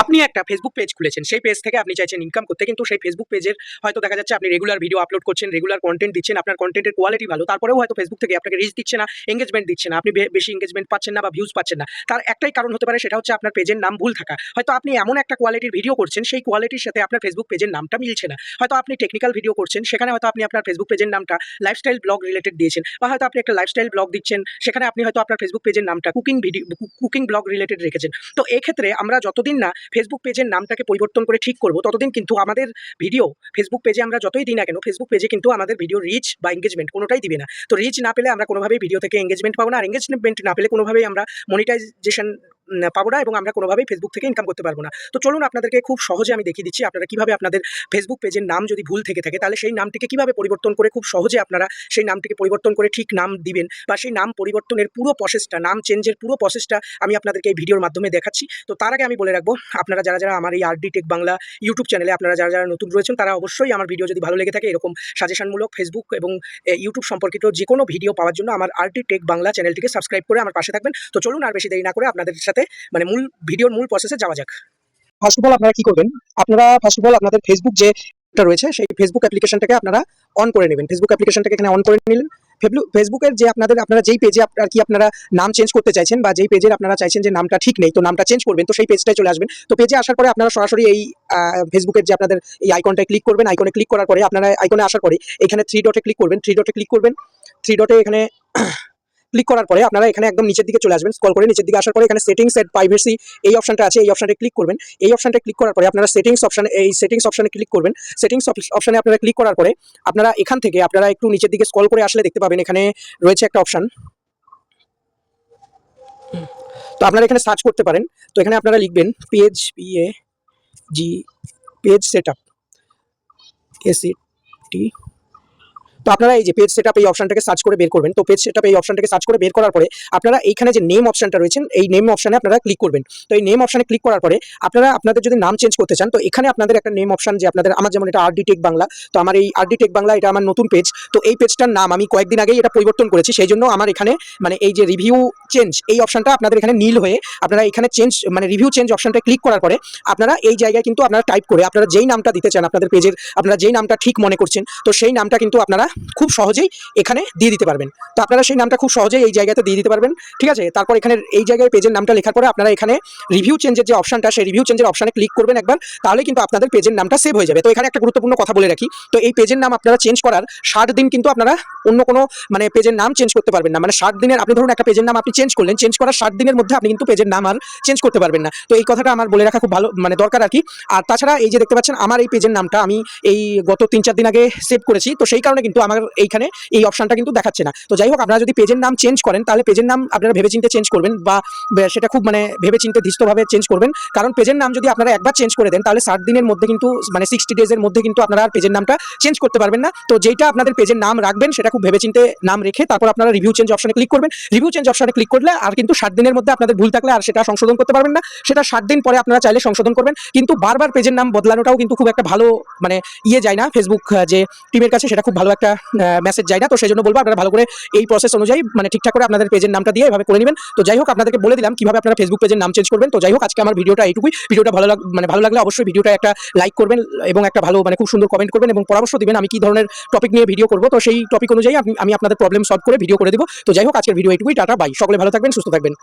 আপনি একটা Facebook page খুলেছেন, সেই পেজ থেকে আপনি চাইছেন ইনকাম করতে, কিন্তু সেই ফেসবুক পেজের হয়তো দেখা যাচ্ছে আপনি রেগুলার ভিডিও আপলোড করছেন রেগুলার কন্টেন্ট দিচ্ছেন, আপনার কন্টেন্টের কোয়ালিটি ভালো, তারপরেও হয়তো ফেসবুক থেকে আপনাকে রিচ দিচ্ছে না এঙ্গেজমেন্ট দিচ্ছে না, আপনি বেশি এঙ্গেজমেন্ট পাচ্ছেন না বা ভিউজ পাচ্ছেন না। তার একটাই কারণ হতে পারে, সেটা হচ্ছে আপনার পেজের নাম ভুল থাকা। হয়তো আপনি এমন একটা কোয়ালিটির ভিডিও করছেন, সেই কোয়ালিটির সাথে আপনার ফেসবুক পেজের নামটা মিলছে না। হয়তো আপনি টেকনিক্যাল ভিডিও করছেন, সেখানে হয়তো আপনি আপনার ফেসবুক পেজের নামটা লাইফস্টাইল ব্লগ রিলেটেড দিয়েছেন, বা হয়তো আপনি একটা লাইফস্টাইল ব্লগ দিচ্ছেন, সেখানে আপনি হয়তো আপনার ফেসবুক পেজের নামটা cooking video cooking blog related রেখেছেন। তো এক্ষেত্রে আমরা যতদিন না ফেসবুক পেজের নামটাকে পরিবর্তন করে ঠিক করব। ততদিন কিন্তু আমাদের ভিডিও ফেসবুক পেজে আমরা যতই দিই না কেন ফেসবুক পেজে কিন্তু আমাদের ভিডিও রিচ বা এঙ্গেজমেন্ট কোনোটাই দিবে না। তো রিচ না পেলে আমরা কোনোভাবেই ভিডিও থেকে এঙ্গেজমেন্ট পাবো না। আর এঙ্গেজমেন্ট না পেলে কোনোভাবেই আমরা মনিটাইজেশন পাবো না এবং আমরা কোনোভাবেই ফেসবুক থেকে ইনকাম করতে পারব না। তো চলুন আপনাদেরকে খুব সহজে আমি দেখিয়ে দিচ্ছি আপনারা কীভাবে আপনাদের ফেসবুক পেজের নাম যদি ভুল থেকে থাকে, তাহলে সেই নামটিকে কীভাবে পরিবর্তন করে খুব সহজে আপনারা সেই নামটিকে পরিবর্তন করে ঠিক নাম দিবেন বা সেই নাম পরিবর্তনের পুরো প্রসেসটা নাম চেঞ্জের পুরো প্রসেসটা আমি আপনাদেরকে এই ভিডিওর মাধ্যমে দেখাচ্ছি। তো তার আগে আমি বলে রাখব, আপনারা যারা যারা আমার এই আরডি টেক বাংলা ইউটিউব চ্যানেলে আপনারা যারা যারা নতুন রয়েছেন, তারা অবশ্যই আমার ভিডিও যদি ভালো লেগে থাকে, এরকম সাজেশনমূলক ফেসবুক এবং ইউটিউব সম্পর্কিত যে কোনো ভিডিও পাওয়ার জন্য আমার আরটি টেক বাংলা চ্যানেলটিকে সাবস্ক্রাইব করে আমার পাশে থাকবেন। তো চলুন আর বেশি দেরি না করে আপনাদের সাথে মানে মূল, ভিডিওর মূল প্রসেসে যাওয়া যাক। ফার্স্ট অফ অল আপনারা কি করবেন? আপনারা ফার্স্ট অফ অল আপনাদের ফেসবুক যে রয়েছে, সেই ফেসবুক অ্যাপ্লিকেশনটাকে আপনারা অন করে নেবেন। ফেসবুক অ্যাপ্লিকেশনটাকে এখানে অন করে নিলেন। ফেসবুকের যে আপনাদের, আপনারা যেই পেজে আর কি আপনারা নাম চেঞ্জ করতে চাইছেন বা যেই পেজের আপনারা চাইছেন যে নামটা ঠিক নেই, তো নামটা চেঞ্জ করবেন, তো সেই পেজটায় চলে আসবেন। তো পেজে আসার পরে আপনারা সরাসরি এই ফেসবুকের যে আপনাদের এই আইকনটায় ক্লিক করবেন আইকনে ক্লিক করার পরে আপনারা আইকনে আসার পরে এখানে থ্রি ডটে ক্লিক করবেন থ্রি ডটে ক্লিক করবেন। থ্রি ডটে এখানে ক্লিক করার পরে আপনারা এখানে একদম নিচের দিকে চলে আসবেন স্কল করে নিচের দিকে আসার পরে এখানে সেটিংস এন্ড প্রাইভেসি এই অপশনটা আছে, এই অপশনটা ক্লিক করবেন। এই অপশনটা ক্লিক করার পরে আপনারা সেটিংস অপশনে এই সেটিংস অপশনে ক্লিক করবেন। সেটিংস অপশনে আপনারা ক্লিক করার পরে আপনারা এখান থেকে আপনারা একটু নিচের দিকে স্কল করে আসলে দেখতে পাবেন, এখানে রয়েছে একটা অপশন তো আপনারা এখানে সার্চ করতে পারেন। তো এখানে আপনারা লিখবেন page PA G page set up AC T তো আপনারা এই যে পেজ সেটআপ এই অপশনটাকে সার্চ করে বের করবেন। তো পেজ সেটআপ এই অপশনটাকে সার্চ করে বের করার পরে আপনারা এইখানে যে নেম অপশনটা রয়েছেন এই নেম অপশনে আপনারা ক্লিক করবেন। তো এই নেম অপশনে ক্লিক করার পরে আপনারা আপনাদের যদি নাম চেঞ্জ করতে চান, তো এখানে আপনাদের একটা নেম অপশন যে আপনাদের, আমার যেমন এটা আরডি টেক বাংলা তো আমার এই আরডি টেক বাংলা এটা আমার নতুন পেজ তো এই পেজটার নাম আমি কয়েকদিন আগেই এটা পরিবর্তন করেছি, সেই জন্য আমার এখানে মানে এই যে রিভিউ চেঞ্জ এই অপশনটা আপনাদের এখানে নীল হয়ে আপনারা এখানে চেঞ্জ মানে রিভিউ চেঞ্জ অপশনটা ক্লিক করার পরে আপনারা এই জায়গায় কিন্তু আপনারা টাইপ করে আপনারা যেই নামটা দিতে চান আপনাদের পেজের আপনারা যেই নামটা ঠিক মনে করছেন, তো সেই নামটা কিন্তু আপনারা খুব সহজেই এখানে দিয়ে দিতে পারবেন। তো আপনারা সেই নামটা খুব সহজেই এই জায়গাতে দিয়ে দিতে পারবেন, ঠিক আছে? তারপর এখানে এই জায়গায় পেজের নামটা লেখার পরে আপনারা এখানে রিভিউ চেঞ্জের যে অপশনটা সেই রিভিউ চেঞ্জের অপশানে ক্লিক করবেন একবার, তাহলে কিন্তু আপনাদের পেজের নামটা সেভ হয়ে যাবে। তো এখানে একটা গুরুত্বপূর্ণ কথা বলে রাখি, তো এই পেজের নাম আপনারা চেঞ্জ করার ষাট দিন কিন্তু আপনারা অন্য কোনো মানে পেজের নাম চেঞ্জ করতে পারবেন না। মানে ষাট দিনের, আপনি ধরুন একটা পেজের নাম আপনি চেঞ্জ করলেন চেঞ্জ করার ষাট দিনের মধ্যে আপনি কিন্তু পেজের নাম আর চেঞ্জ করতে পারবেন না। তো এই কথাটা আমার বলে রাখা খুব ভালো মানে দরকার আর কি। আর তাছাড়া এই যে দেখতে পাচ্ছেন, আমার এই পেজের নামটা আমি এই গত তিন চার দিন আগে সেভ করেছি, তো সেই কারণে কিন্তু আমার এইখানে এই অপশনটা কিন্তু দেখাচ্ছে না। তো যাই হোক, আপনারা যদি পেজের নাম চেঞ্জ করেন, তাহলে পেজের নাম আপনারা ভেবেচিন্তে চেঞ্জ করবেন বা সেটা খুব মানে ভেবেচিন্তে ধৃষ্টভাবে চেঞ্জ করবেন। কারণ পেজের নাম যদি আপনারা একবার চেঞ্জ করে দেন, তাহলে ষাট দিনের মধ্যে কিন্তু মানে সিক্সটি ডেজের মধ্যে কিন্তু আপনারা আর পেজের নামটা চেঞ্জ করতে পারবেন না। তো যেটা আপনাদের পেজের নাম রাখবেন, সেটা খুব ভেবেচিন্তে নাম রেখে তারপর আপনারা রিভিউ চেঞ্জ অপশনে ক্লিক করবেন। রিভিউ চেঞ্জ অপশনে ক্লিক করলে আর কিন্তু ষাট দিনের মধ্যে আপনাদের ভুল থাকলে আর সেটা সংশোধন করতে পারবেন না। সেটা ষাট দিন পরে আপনারা চাইলে সংশোধন করবেন। কিন্তু বারবার পেজের নাম বদলানোটাও কিন্তু খুব একটা ভালো মানে ইয়ে যায় না। ফেসবুক যে টিমের কাছে সেটা খুব ভালো একটা মেসেজ যায় না, তো সেই জন্য বলব আপনারা ভালো করে এই প্রসেস অনুযায়ী মানে ঠিকঠাক করে আপনাদের পেজের নামটা দিয়ে এভাবে করে নেবেন। তো যাই হোক, আপনাদেরকে বলে দিলাম কীভাবে আপনারা ফেসবুক পেজের নাম চেঞ্জ করবেন। তো যাই হোক, আজকে আমার ভিডিওটা এইটুকুই। ভিডিওটা ভালো লাগ মানে ভালো লাগলে অবশ্যই ভিডিওটা একটা লাইক করবেন এবং একটা ভালো মানে খুব সুন্দর কমেন্ট করবেন এবং পরামর্শ দিবেন আমি কি ধরনের টপিক নিয়ে ভিডিও করব। তো সেই টপিক অনুযায়ী আমি আপনাদের প্রবলেম সলভ করে ভিডিও করে দেবো। তো যাই হোক, আজকের ভিডিও এইটুকুই। টাটা বাই সকলে ভালো থাকবেন, সুস্থ থাকবেন।